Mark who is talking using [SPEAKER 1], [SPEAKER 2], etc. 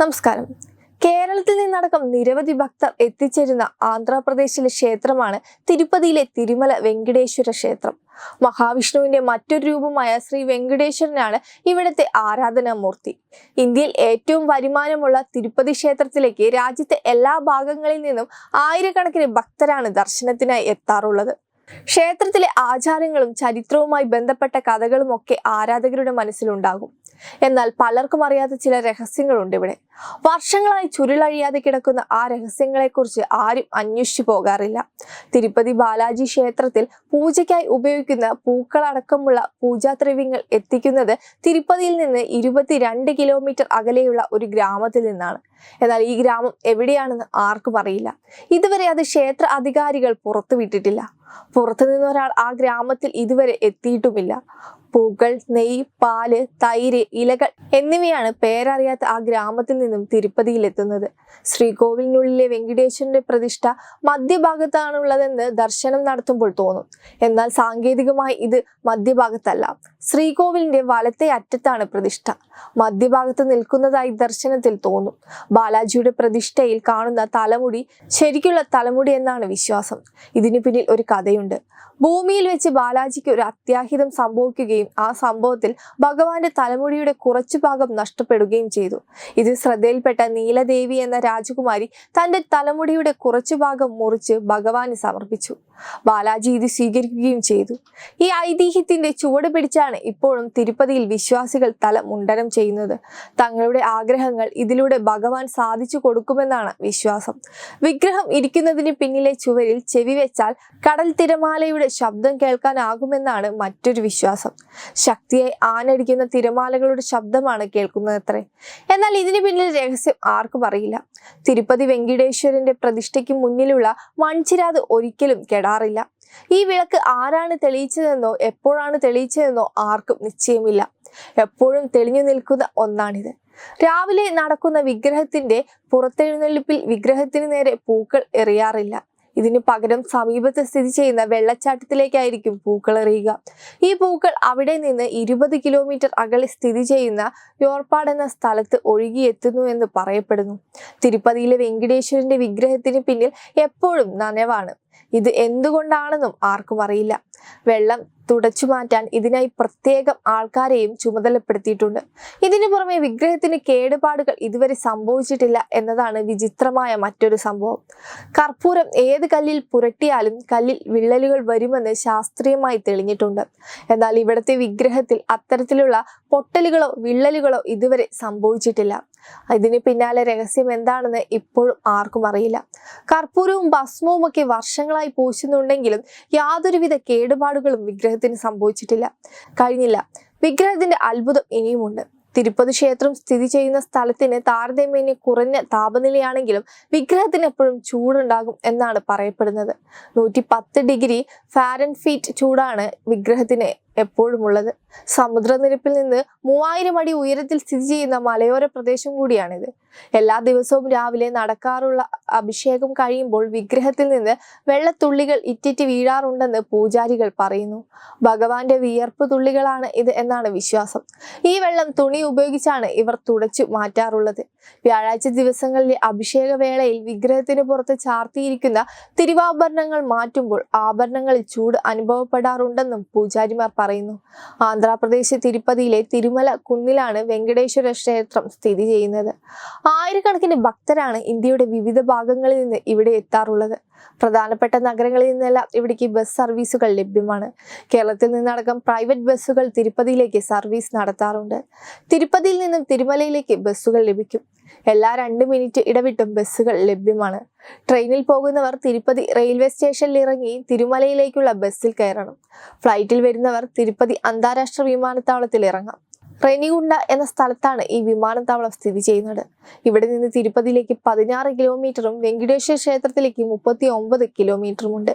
[SPEAKER 1] നമസ്കാരം. കേരളത്തിൽ നിന്നടക്കം നിരവധി ഭക്തർ എത്തിച്ചേരുന്ന ആന്ധ്രാപ്രദേശിലെ ക്ഷേത്രമാണ് തിരുപ്പതിയിലെ തിരുമല വെങ്കടേശ്വര ക്ഷേത്രം. മഹാവിഷ്ണുവിന്റെ മറ്റൊരു രൂപമായ ശ്രീ വെങ്കടേശ്വരനാണ് ഇവിടുത്തെ ആരാധനാമൂർത്തി. ഇന്ത്യയിൽ ഏറ്റവും വരുമാനമുള്ള തിരുപ്പതി ക്ഷേത്രത്തിലേക്ക് രാജ്യത്തെ എല്ലാ ഭാഗങ്ങളിൽ നിന്നും ആയിരക്കണക്കിന് ഭക്തരാണ് ദർശനത്തിനായി എത്താറുള്ളത്. ക്ഷേത്രത്തിലെ ആചാരങ്ങളും ചരിത്രവുമായി ബന്ധപ്പെട്ട കഥകളും ഒക്കെ ആരാധകരുടെ മനസ്സിലുണ്ടാകും. എന്നാൽ പലർക്കും അറിയാത്ത ചില രഹസ്യങ്ങളുണ്ട് ഇവിടെ. വർഷങ്ങളായി ചുരുളഴിയാതെ കിടക്കുന്ന ആ രഹസ്യങ്ങളെക്കുറിച്ച് ആരും അന്വേഷിച്ചു പോകാറില്ല. തിരുപ്പതി ബാലാജി ക്ഷേത്രത്തിൽ പൂജയ്ക്കായി ഉപയോഗിക്കുന്ന പൂക്കളടക്കമുള്ള പൂജാദ്രവ്യങ്ങൾ എത്തിക്കുന്നത് തിരുപ്പതിയിൽ നിന്ന് ഇരുപത്തിരണ്ട് കിലോമീറ്റർ അകലെയുള്ള ഒരു ഗ്രാമത്തിൽ നിന്നാണ്. എന്നാൽ ഈ ഗ്രാമം എവിടെയാണെന്ന് ആർക്കും അറിയില്ല. ഇതുവരെ അത് ക്ഷേത്ര അധികാരികൾ പുറത്തുവിട്ടിട്ടില്ല. പുറത്തുനിന്ന് ഒരാൾ ആ ഗ്രാമത്തിൽ ഇതുവരെ എത്തിയിട്ടുമില്ല. പൂക്കൾ നെയ്യ് പാൽ തൈര് ഇലകൾ എന്നിവയാണ് പേരറിയാത്ത ആ ഗ്രാമത്തിൽ നിന്നും തിരുപ്പതിയിലെത്തുന്നത്. ശ്രീകോവിലിനുള്ളിലെ വെങ്കടേശ്വരന്റെ പ്രതിഷ്ഠ മധ്യഭാഗത്താണുള്ളതെന്ന് ദർശനം നടത്തുമ്പോൾ തോന്നും. എന്നാൽ സാങ്കേതികമായി ഇത് മധ്യഭാഗത്തല്ല. ശ്രീകോവിലിന്റെ വലത്തെ അറ്റത്താണ് പ്രതിഷ്ഠ. മധ്യഭാഗത്ത് നിൽക്കുന്നതായി ദർശനത്തിൽ തോന്നും. ബാലാജിയുടെ പ്രതിഷ്ഠയിൽ കാണുന്ന തലമുടി ശരിക്കുള്ള തലമുടി എന്നാണ് വിശ്വാസം. ഇതിനു പിന്നിൽ ഒരു കഥയുണ്ട്. ഭൂമിയിൽ വെച്ച് ബാലാജിക്ക് ഒരു അത്യാഹിതം സംഭവിക്കുകയും ആ സംഭവത്തിൽ ഭഗവാന്റെ തലമുടിയുടെ കുറച്ചു ഭാഗം നഷ്ടപ്പെടുകയും ചെയ്തു. ഇത് ശ്രദ്ധയിൽപ്പെട്ട നീലദേവി എന്ന രാജകുമാരി തന്റെ തലമുടിയുടെ കുറച്ചു ഭാഗം മുറിച്ച് ഭഗവാന് സമർപ്പിച്ചു. ബാലാജി ഇത് സ്വീകരിക്കുകയും ചെയ്തു. ഈ ഐതിഹ്യത്തിന്റെ ചുവട് പിടിച്ചാണ് ഇപ്പോഴും തിരുപ്പതിയിൽ വിശ്വാസികൾ തല മുണ്ടനം ചെയ്യുന്നത്. തങ്ങളുടെ ആഗ്രഹങ്ങൾ ഇതിലൂടെ ഭഗവാൻ സാധിച്ചു കൊടുക്കുമെന്നാണ് വിശ്വാസം. വിഗ്രഹം ഇരിക്കുന്നതിന് പിന്നിലെ ചുവരിൽ ചെവി വെച്ചാൽ കടൽ തിരമാലയുടെ ശബ്ദം കേൾക്കാനാകുമെന്നാണ് മറ്റൊരു വിശ്വാസം. ശക്തിയെ ആനടിക്കുന്ന തിരമാലകളുടെ ശബ്ദമാണ് കേൾക്കുന്നതത്രേ. എന്നാൽ ഇതിന് പിന്നിൽ രഹസ്യം ആർക്കും അറിയില്ല. തിരുപ്പതി വെങ്കിടേശ്വരന്റെ പ്രതിഷ്ഠയ്ക്ക് മുന്നിലുള്ള മൺചിരാത് ഒരിക്കലും കെടാറില്ല. ഈ വിളക്ക് ആരാണ് തെളിയിച്ചതെന്നോ എപ്പോഴാണ് തെളിയിച്ചതെന്നോ ആർക്കും നിശ്ചയമില്ല. എപ്പോഴും തെളിഞ്ഞു നിൽക്കുന്ന ഒന്നാണിത്. രാവിലെ നടക്കുന്ന വിഗ്രഹത്തിന്റെ പുറത്തെഴുന്നള്ളിപ്പിൽ വിഗ്രഹത്തിന് നേരെ പൂക്കൾ എറിയാറില്ല. ഇതിന് പകരം സമീപത്ത് സ്ഥിതി ചെയ്യുന്ന വെള്ളച്ചാട്ടത്തിലേക്കായിരിക്കും പൂക്കൾ എറിയുക. ഈ പൂക്കൾ അവിടെ നിന്ന് ഇരുപത് കിലോമീറ്റർ അകലെ സ്ഥിതി ചെയ്യുന്ന യോർപ്പാട് എന്ന സ്ഥലത്ത് ഒഴുകിയെത്തുന്നു എന്ന് പറയപ്പെടുന്നു. തിരുപ്പതിയിലെ വെങ്കടേശ്വരന്റെ വിഗ്രഹത്തിന് പിന്നിൽ എപ്പോഴും നനവാണ്. ഇത് എന്തുകൊണ്ടാണെന്നും ആർക്കും അറിയില്ല. വെള്ളം തുടച്ചു മാറ്റാൻ ഇതിനായി പ്രത്യേകം ആൾക്കാരെയും ചുമതലപ്പെടുത്തിയിട്ടുണ്ട്. ഇതിനു പുറമെ വിഗ്രഹത്തിന് കേടുപാടുകൾ ഇതുവരെ സംഭവിച്ചിട്ടില്ല എന്നതാണ് വിചിത്രമായ മറ്റൊരു സംഭവം. കർപ്പൂരം ഏത് കല്ലിൽ പുരട്ടിയാലും കല്ലിൽ വിള്ളലുകൾ വരുമെന്ന് ശാസ്ത്രീയമായി തെളിഞ്ഞിട്ടുണ്ട്. എന്നാൽ ഇവിടുത്തെ വിഗ്രഹത്തിൽ അത്തരത്തിലുള്ള പൊട്ടലുകളോ വിള്ളലുകളോ ഇതുവരെ സംഭവിച്ചിട്ടില്ല. ഇതിന് പിന്നാലെ രഹസ്യം എന്താണെന്ന് ഇപ്പോഴും ആർക്കും അറിയില്ല. കർപ്പൂരവും ഭസ്മവും ഒക്കെ വർഷങ്ങളായി പൂശുന്നുണ്ടെങ്കിലും യാതൊരുവിധ കേടുപാടുകളും വിഗ്രഹത്തിന് സംഭവിച്ചിട്ടില്ല. കഴിഞ്ഞില്ല. വിഗ്രഹത്തിന്റെ അത്ഭുതം ഇനിയുമുണ്ട്. തിരുപ്പതി ക്ഷേത്രം സ്ഥിതി ചെയ്യുന്ന സ്ഥലത്തിന് താരതമ്യേന കുറഞ്ഞ താപനിലയാണെങ്കിലും വിഗ്രഹത്തിന് എപ്പോഴും ചൂടുണ്ടാകും എന്നാണ് പറയപ്പെടുന്നത്. നൂറ്റി പത്ത് ഡിഗ്രി ഫാരൻഫീറ്റ് ചൂടാണ് വിഗ്രഹത്തിന് എപ്പോഴും ഉള്ളത് സമുദ്രനിരപ്പിൽ നിന്ന് മൂവായിരം അടി ഉയരത്തിൽ സ്ഥിതി ചെയ്യുന്ന മലയോര പ്രദേശം കൂടിയാണിത്. എല്ലാ ദിവസവും രാവിലെ നടക്കാറുള്ള അഭിഷേകം കഴിയുമ്പോൾ വിഗ്രഹത്തിൽ നിന്ന് വെള്ളത്തുള്ളികൾ ഇറ്റിറ്റ് വീഴാറുണ്ടെന്ന് പൂജാരികൾ പറയുന്നു. ഭഗവാന്റെ വിയർപ്പ് തുള്ളികളാണ് ഇത് എന്നാണ് വിശ്വാസം. ഈ വെള്ളം തുണി ഉപയോഗിച്ചാണ് ഇവർ തുടച്ചു മാറ്റാറുള്ളത്. വ്യാഴാഴ്ച ദിവസങ്ങളിലെ അഭിഷേക വേളയിൽ വിഗ്രഹത്തിന് പുറത്ത് ചാർത്തിയിരിക്കുന്ന തിരുവാഭരണങ്ങൾ മാറ്റുമ്പോൾ ആഭരണങ്ങളിൽ ചൂട് അനുഭവപ്പെടാറുണ്ടെന്നും പൂജാരിമാർ പറയുന്നു. ആന്ധ്രാപ്രദേശ് തിരുപ്പതിയിലെ തിരുമല കുന്നിലാണ് വെങ്കടേശ്വര ക്ഷേത്രം സ്ഥിതി ചെയ്യുന്നത്. ആയിരക്കണക്കിന് ഭക്തരാണ് ഇന്ത്യയുടെ വിവിധ ഭാഗങ്ങളിൽ നിന്ന് ഇവിടെ എത്താറുള്ളത്. പ്രധാനപ്പെട്ട നഗരങ്ങളിൽ നിന്നെല്ലാം ഇവിടേക്ക് ബസ് സർവീസുകൾ ലഭ്യമാണ്. കേരളത്തിൽ നിന്നടക്കം പ്രൈവറ്റ് ബസ്സുകൾ തിരുപ്പതിയിലേക്ക് സർവീസ് നടത്താറുണ്ട്. തിരുപ്പതിയിൽ നിന്നും തിരുമലയിലേക്ക് ബസ്സുകൾ ലഭിക്കും. എല്ലാ രണ്ട് മിനിറ്റ് ഇടവിട്ടും ബസ്സുകൾ ലഭ്യമാണ്. ട്രെയിനിൽ പോകുന്നവർ തിരുപ്പതി റെയിൽവേ സ്റ്റേഷനിൽ ഇറങ്ങി തിരുമലയിലേക്കുള്ള ബസ്സിൽ കയറണം. ഫ്ലൈറ്റിൽ വരുന്നവർ തിരുപ്പതി അന്താരാഷ്ട്ര വിമാനത്താവളത്തിൽ ഇറങ്ങാം. റെനിഗുണ്ട എന്ന സ്ഥലത്താണ് ഈ വിമാനത്താവളം സ്ഥിതി ചെയ്യുന്നത്. ഇവിടെ നിന്ന് തിരുപ്പതിയിലേക്ക് പതിനാറ് കിലോമീറ്ററും വെങ്കടേശ്വര ക്ഷേത്രത്തിലേക്ക് മുപ്പത്തി ഒമ്പത് കിലോമീറ്ററുമുണ്ട്